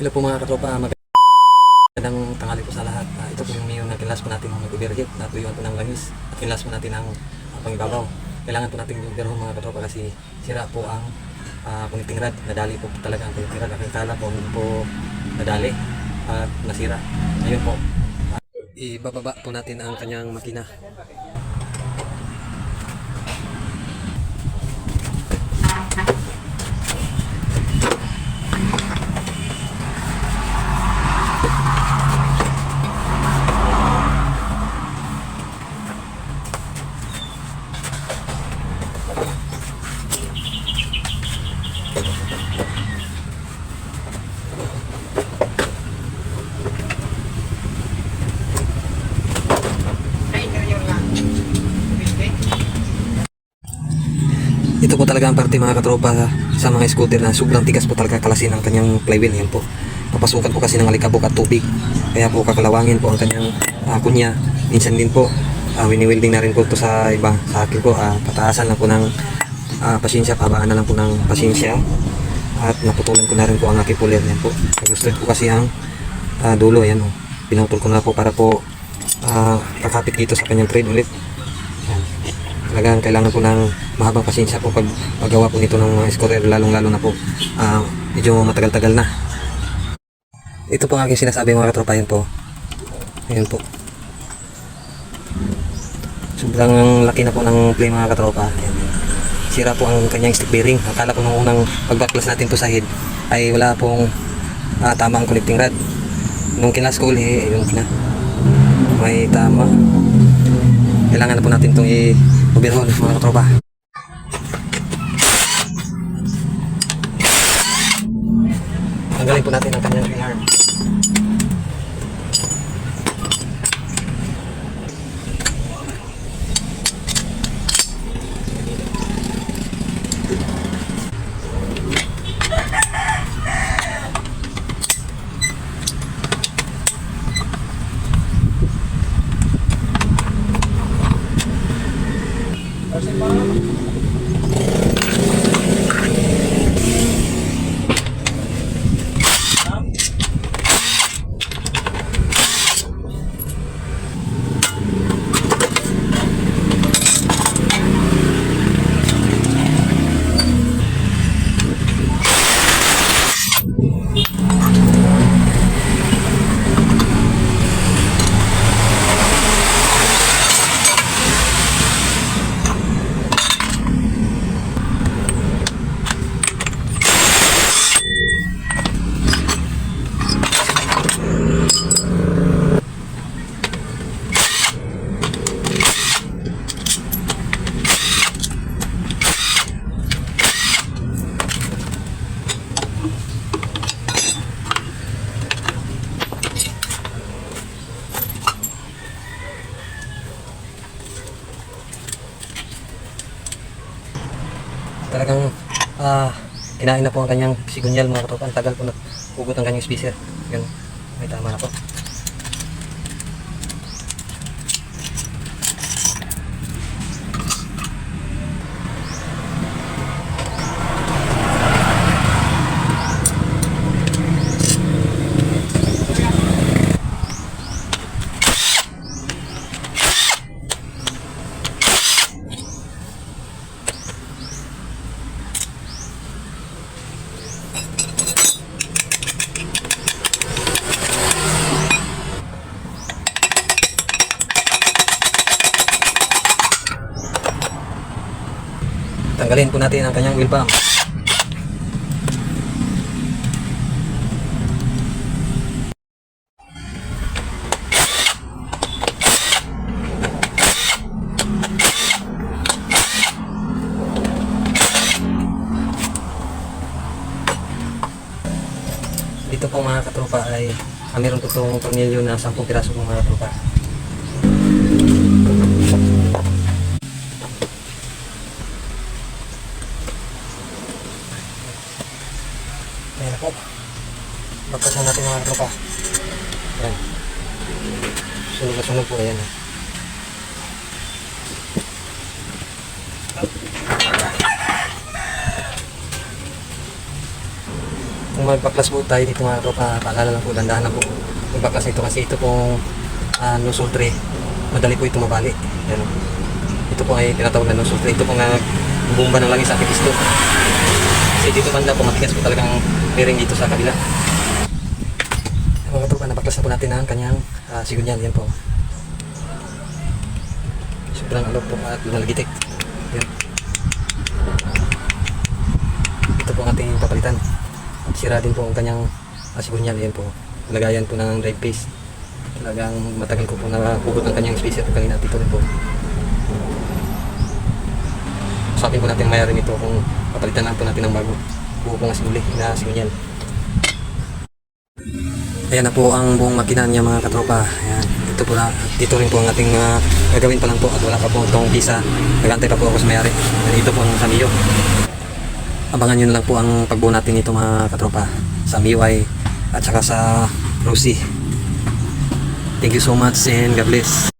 Hello po mga katropa, magandang tanghali po sa lahat. Ah, ito po yung mayo na kinlas po natin ng mag-overheat. Natuyuan po ng langis at kinlas po natin ng uh, pangibabaw. Kailangan po natin yung overhaul mga katropa kasi sira po ang uh, connecting rod. Nadali po talaga ang connecting rod. Aking kala po hindi po nadali at nasira. Ngayon po, ah, ibababa po natin ang kanyang makina. Ito po talaga ang parte mga katropa sa mga scooter na sobrang tigas po talaga kalasin ang kanyang flywheel. Yan po. Papasukan po kasi ng alikabok at tubig. Kaya po kakalawangin po ang kanyang uh, kunya. Minsan din po, uh, wini-welding na rin po ito sa iba. Sa akin po, uh, pataasan lang po ng uh, pasensya, pabaan na lang po ng pasensya. At naputulan ko na rin po ang aking puller. Yan po. Gusto ko kasi ang uh, dulo. Yan o. Pinutol ko na po para po uh, kakapit dito sa kanyang thread ulit. Talagang kailangan po ng mahabang pasensya po pag paggawa po nito ng mga scooter lalong lalo na po ah, medyo matagal-tagal na. Ito po aking sinasabi mga katropa yun po. Ayan po. Sobrang laki na po ng play mga katropa. Ayan. Sira po ang kanyang stick bearing. Akala ko nung unang pagbaklas natin to sa head ay wala pong ah, tama ang connecting rod. Nung kinas uli, ayun na. May tama. Kailangan na po natin itong i-overhaul mga katropa. Tanggalin po natin ang kanyang ring arm. Talagang ah kinain na po ang kanyang sigunyal mga katropa. Ang tagal po na hugot ang kanyang spacer. Yun, may tama na po. Tanggalin po natin ang kanyang wheel pump. Dito po mga katropa ay ah, meron po itong tornilyo na 10 piraso po mga katropa. Ayan po. Batasan natin mga tropa. Ayan. Sunog na sunog po. Ayan. kung magpaklas po tayo dito mga tropa, paalala lang po, dandahan lang po. Magpaklas nito kasi ito pong uh, nosol tray, madali po ito mabali. Yan. Ito po ay tinatawag na nosol tray. Ito po nga bumba ng langis sa aking pisto. Kasi dito banda po, matigas po talagang bearing dito sa kabila. Mga tropa, napaklas na po natin ang kanyang uh, sigunyan. Yan po. Sobrang alok po at lumalagitik. Yan. Ito po ang ating papalitan. Sira din po ang kanyang uh, sigunyan. Yan po. Lagayan po ng drive paste. Talagang matagal ko po napugot ang kanyang spacer kanina. Dito rin po. Sabi po natin mayroon ito kung papalitan lang po natin ng bago. Buo po nga siguli na sigunyan. Ayan na po ang buong makina niya mga katropa. Ayan. Ito po na, dito rin po ang ating mga gagawin pa lang po at wala pa po itong visa. Nagantay pa po ako sa mayari. Dito po ang sa Mio. Abangan nyo na lang po ang pagbuo natin ito mga katropa. Sa MIUI at saka sa Rosie. Thank you so much and God bless.